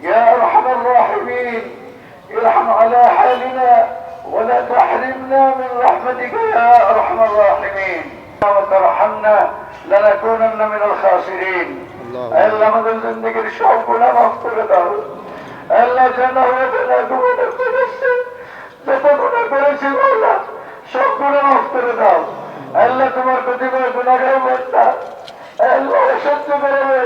يا أرحم الراحمين ارحم على حالنا ولا تحرمنا من رحمتك يا أرحم الراحمين وترحمنا لنكونن من الخاسرين আল্লাহ আমাদের জিন্দগির সব গুণা মাফ করে দাও আল্লাহ যেন না গুণা করেছে যত গুণা করেছি আল্লাহ সব গুণা মাফ করে দাও আল্লাহ তোমার প্রতিবার গুণাগার বর্তা আল্লাহ সহ্য করবে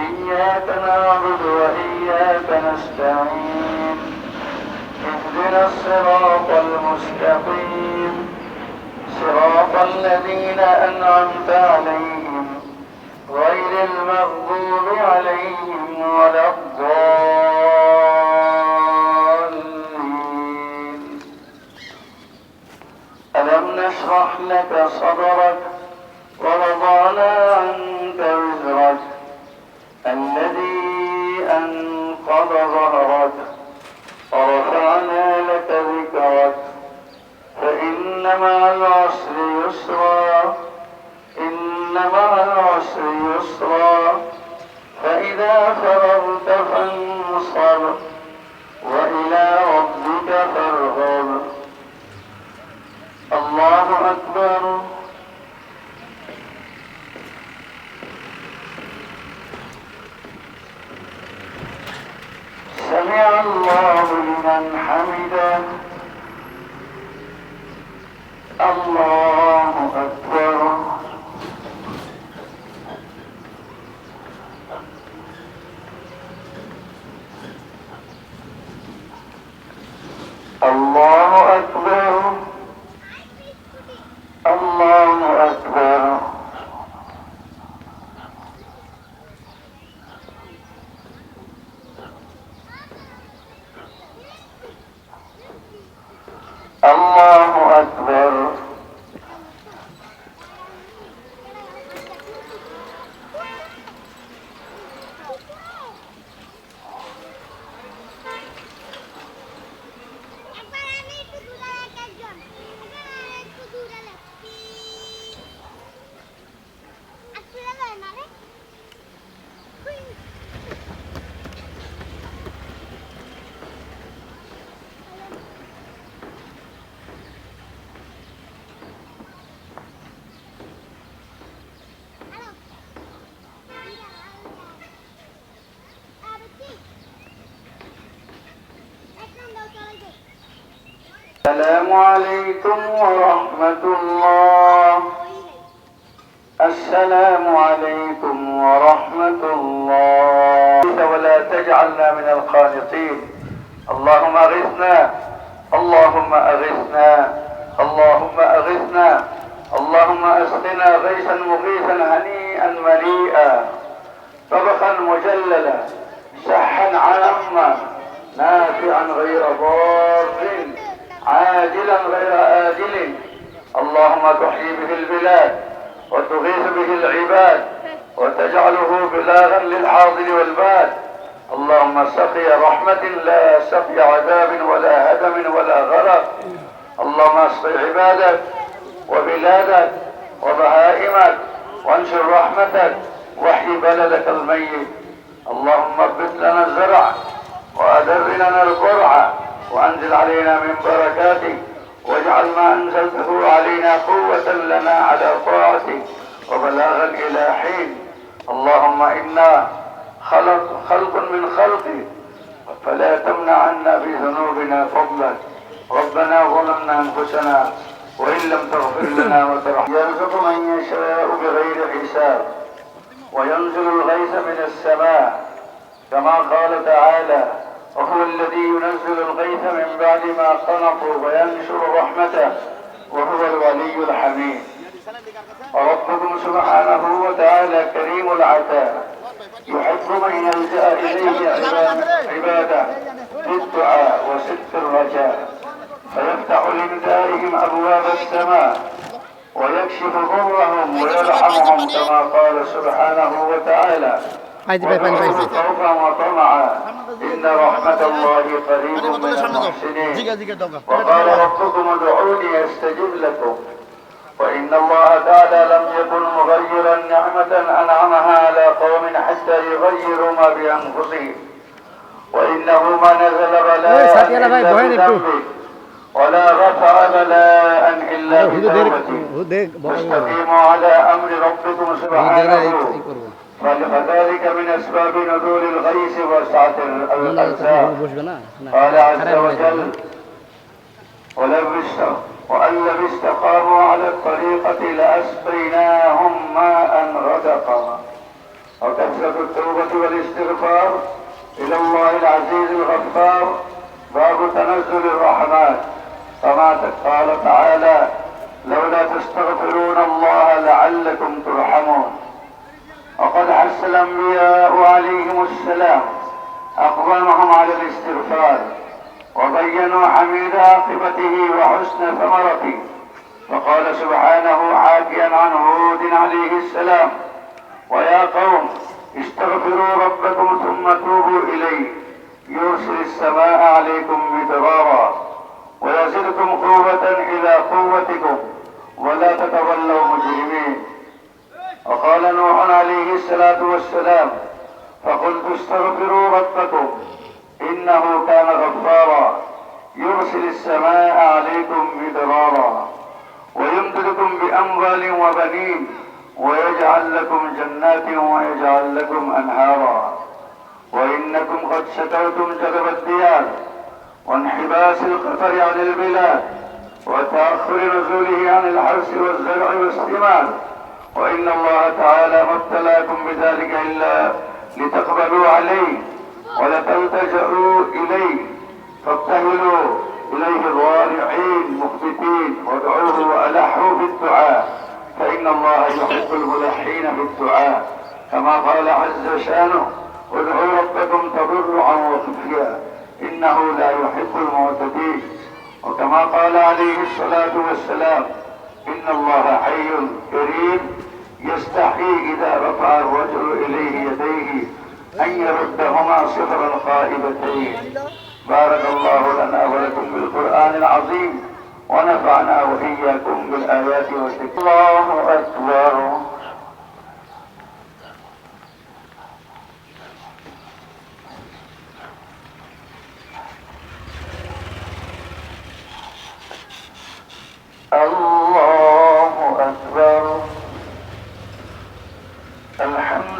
إياك نعبد وإياك نستعين. اهدنا الصراط المستقيم. صراط الذين أنعمت عليهم غير المغضوب عليهم ولا الضالين. ألم نشرح لك صدرك ووضعنا عنك وزرك السلام عليكم ورحمة الله. السلام عليكم ورحمة الله. ولا تجعلنا من القانطين اللهم أغثنا. اللهم أغثنا. اللهم أغثنا. اللهم أسقنا غيثا مغيثا هنيئا مليئا. طبقا مجللا. سحا عاما. نافعا غير ضار. عاجلا غير آجل اللهم تحيي به البلاد وتغيث به العباد وتجعله بلاغا للحاضر والباد. اللهم سقي رحمة لا سقي عذاب ولا هدم ولا غرق. اللهم اسق عبادك وبلادك وبهائمك وانشر رحمتك واحيي بلدك الميت. اللهم اثبت لنا الزرع وأدر لنا القرع وأنزل علينا من بركاتك واجعل ما أنزلته علينا قوة لنا على طاعتك وبلاغا إلى حين اللهم إنا خلق خلق من خلقك فلا تمنع عنا بذنوبنا فضلك ربنا ظلمنا أنفسنا وإن لم تغفر لنا وترحمنا. يرزق من يشاء بغير حساب وينزل الغيث من السماء كما قال تعالى وهو الذي ينزل الغيث من بعد ما قنطوا وينشر رحمته وهو الولي الحميد. وربكم سبحانه وتعالى كريم العتاء يحب من يلجأ إليه عباده في الدعاء وست الرجاء. فيفتح لندائهم أبواب السماء ويكشف ضرهم ويرحمهم كما قال سبحانه وتعالى. عايز بقى فاني بايز سوف وطمعا إن رحمة الله قريب من المحسنين. وقال ربكم ادعوني أستجب لكم. وإن الله تعالى لم يكن مغيرا نعمة أنعمها على قوم حتى يغيروا ما بأنفسهم. وإنه ما نزل بلاء إلا بذنبه. ولا رفع بلاء إلا بتوبته. واستقيموا على أمر ربكم سبحانه. فذلك من أسباب نزول الغيث وسعة الأرزاق قال عز وجل وأن لم استقاموا على الطريقة لأسقيناهم ماء غدقا. وكثرة التوبة والاستغفار إلى الله العزيز الغفار. باب تنزل الرحمات كما قال تعالى لولا تستغفرون الله لعلكم ترحمون. وقد حث الأنبياء عليهم السلام. أقوامهم على الاستغفار وبينوا حميد عاقبته وحسن ثمرته. وقال سبحانه حاكيا عن هود عليه السلام ويا قوم استغفروا ربكم ثم توبوا إليه. يرسل السماء عليكم مدرارا ويزدكم قوة إلى قوتكم. ولا تتولوا مجرمين. وقال نوح عليه الصلاة والسلام فقلت استغفروا ربكم إنه كان غفارا يرسل السماء عليكم مدرارا ويمددكم بأموال وبنين ويجعل لكم جنات ويجعل لكم أنهارا. وإنكم قد شكوتم جلب الديار وانحباس القطر عن البلاد وتأخر نزوله عن الحرث والزرع والثمار. وإن الله تعالى ما ابتلاكم بذلك إلا لتقبلوا عليه ولتلتجئوا إليه فابتهلوا إليه ضارعين مخبتين وادعوه وألحوا في الدعاء فإن الله يحب الملحين في الدعاء كما قال عز شأنه ادعوا ربكم تضرعا وخفيا إنه لا يحب المعتدين وكما قال عليه الصلاة والسلام إن الله حي كريم يستحي إذا رفع الرجل إليه يديه أن يردهما صفرا خائبتين بارك الله لنا ولكم بالقرآن العظيم ونفعنا وإياكم بالآيات والذكر الله أكبر الله أكبر الحمد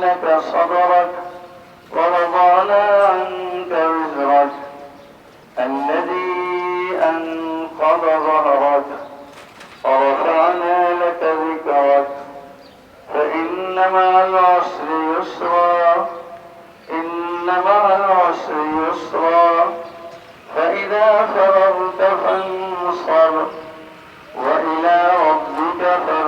لك صدرك ووضعنا عنك وزرك الذي أنقض ظهرك ورفعنا لك ذكرك فإن مع العسر يسرا إن مع العسر يسرا فإذا فرغت فانصب وإلى ربك فارغب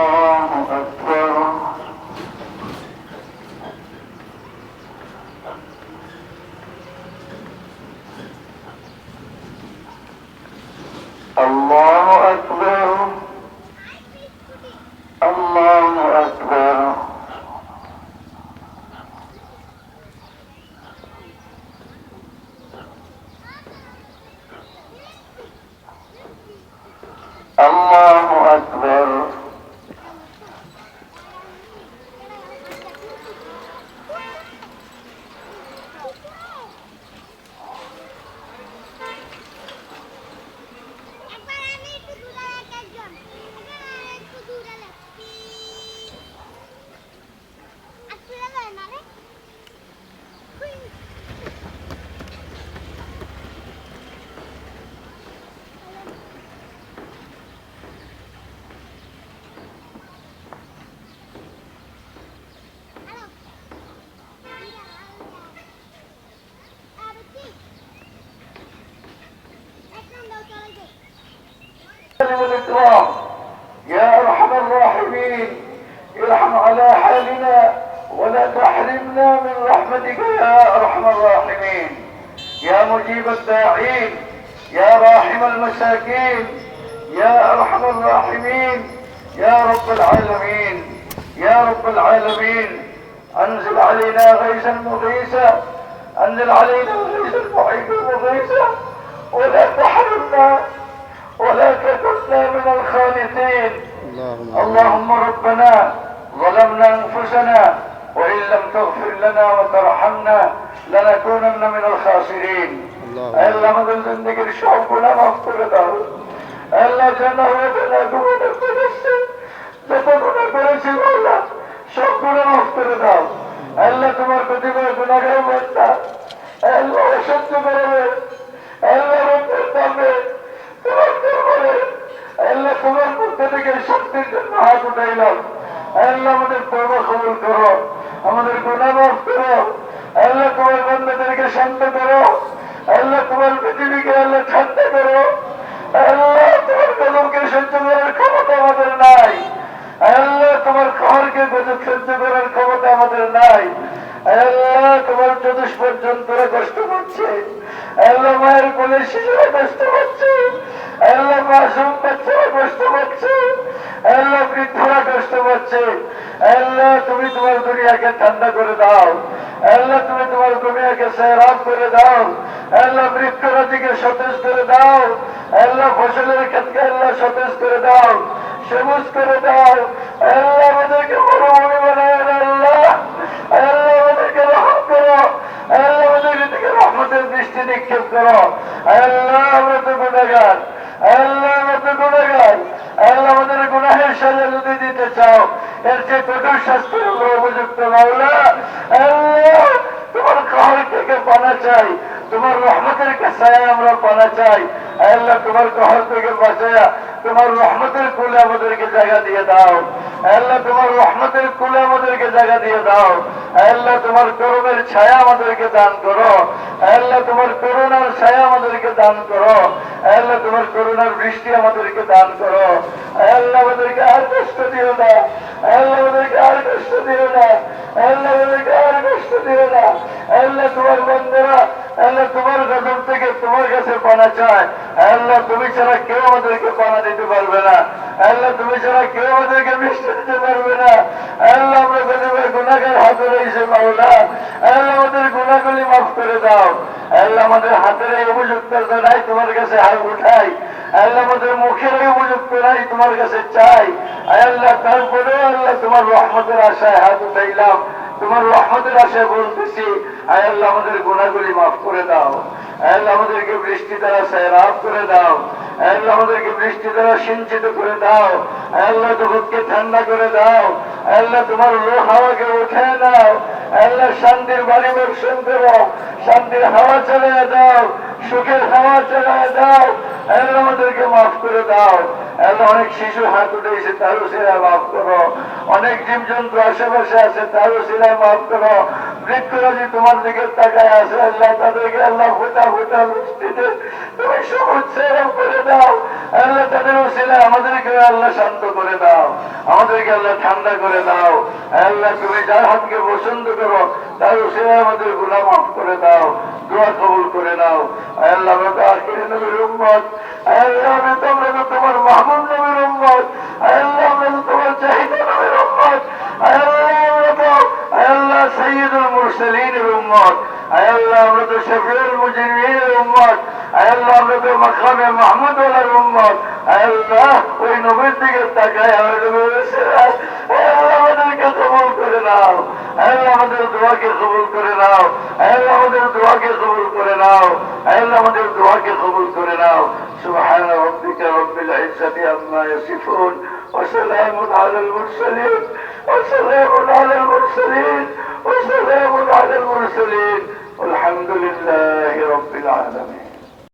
يا أرحم الراحمين ارحم على حالنا ولا تحرمنا من رحمتك يا أرحم الراحمين. يا مجيب الداعين يا راحم المساكين يا أرحم الراحمين يا رب العالمين يا رب العالمين. أنزل علينا غيثا مغيثا أنزل علينا غيثا مغيثا. ولا تحرمنا ولا تكلنا من الخالدين اللهم اللهم ربنا ظلمنا انفسنا وان لم تغفر لنا وترحمنا لنكونن من الخاسرين اللهم আল্লাহ আমাদের জিন্দগির সব গুণা মাফ করে দাও আল্লাহ যেন না গুণা করেছে যত গুণা করেছি আল্লাহ সব গুণা মাফ করে দাও চতুষ্পদ যন্ত্ররা কষ্ট পাচ্ছে আল্লাহ মায়ের কোলে শিশুরা কষ্ট পাচ্ছে আল্লাহ মাসুম বাচ্চারা কষ্ট পাচ্ছে আল্লাহ বৃদ্ধরা কষ্ট পাচ্ছে আল্লাহ, তুমি তোমার দুনিয়াকে ঠান্ডা করে দাও। আল্লাহ, তুমি তোমার দুনিয়াকে সেরাব করে দাও। আল্লাহ বৃক্ষরাজিকে সতেজ করে দাও। আল্লাহ, ফসলের ক্ষেত্রে আল্লাহ সতেজ করে দাও। সবুজ করে দাও। আল্লাহ, আমাদেরকে তোমার কাহর থেকে পানা চাই? তোমার রহমতের কাছে পানা চাই? আল্লাহ, তোমার কাহর থেকে বাঁচায়া, তোমার রহমতের কুলে আমাদেরকে জায়গা দিয়ে দাও। আল্লাহ, তোমার রহমতের কুলে আমাদেরকে জায়গা দিয়ে দাও। আল্লাহ, তোমার করুণের ছায়া আমাদেরকে দান করো। আল্লাহ, তোমার করুণার ছায়া আমাদেরকে দান করো। আল্লাহ, তোমার করুণার বৃষ্টি আমাদেরকে দান করো। আল্লাহ, আমাদেরকে আর কষ্ট দিও না। আল্লাহ, আমাদেরকে আর কষ্ট দিও না। আল্লাহ, আমাদেরকে আর কষ্ট দিও না। আল্লাহ, তোমার বন্ধুরা, আল্লাহ, তোমার গজব থেকে তোমার কাছে পানা চায়। আল্লাহ, তুমি ছাড়া কেউ আমাদেরকে পানা দিতে পারবে না। আল্লাহ, তুমি ছাড়া কেউ আমাদেরকে মিষ্টি দিতে পারবে না। আল্লাহ, আমরা গজবের গুণাগার হাতে রয়েছে মাওলা। আল্লাহ, আমাদের গুণাগুলি মাফ করে দাও। আমাদের হাতের এই উপযুক্ত নাই তোমার কাছে হাত উঠাই। আল্লাহ আমাদের মুখের এই নাই তোমার কাছে চাই। আল্লাহ তারপরে আল্লাহ তোমার রহমতের আশায় হাত উঠাইলাম। তোমার রহমতের আশায় বলতেছি, আয় আল্লাহ আমাদের গুণাগুলি মাফ করে দাও। আল্লাহ আমাদেরকে বৃষ্টি দ্বারা করে দাও। আল্লাহ আমাদেরকে বৃষ্টি দ্বারা সিঞ্চিত করে দাও। আল্লাহ জগৎকে ঠান্ডা করে দাও। আল্লাহ তোমার লো হাওয়াকে উঠে দাও। আল্লাহ শান্তির বাড়ি বর্ষণ করো শান্তির হাওয়া চালিয়ে দাও, সুখের হাওয়া চালিয়ে দাও। আল্লাহ আমাদেরকে মাফ করে দাও। আল্লাহ অনেক শিশু হাত উঠেছে, তারও সেরা মাফ করো। অনেক জীবজন্তু আশেপাশে আছে, তারও সেরা মাফ করো। বৃক্ষরাজি তোমার দিকে তাকায় আছে, আল্লাহ তাদেরকে আল্লাহ ফোটা ফোটা তুমি সবুজ সেরা করে দাও। আল্লাহ তাদের ওসিলা আমাদেরকে আল্লাহ শান্ত করে দাও। আমাদেরকে আল্লাহ ঠান্ডা করে দাও। আল্লাহ, তুমি যার হাতকে পছন্দ করো, তার ওসিলা আমাদেরগুলা মাফ করে দাও। দোয়া কবুল করে নাও। আল্লাহ আল্লাহ তোমার মাহমুদ নবীর আমরা তো উম্মত। আমরা তো মাকামে মাহমুদ আল্লাহ নবীর দিকে তাকায় আমার নবী আল্লাহ আমাদেরকে কবুল করে নাও আল্লাহ আমাদের দোয়াকে কবুল করে নাও আল্লাহ আমাদের দোয়াকে কবুল করে নাও আল্লাহ আমাদের দোয়াকে কবুল করে নাও سبحان ربك رب العزة عما يصفون وسلام على المرسلين وسلام على المرسلين وسلام على المرسلين والحمد لله رب العالمين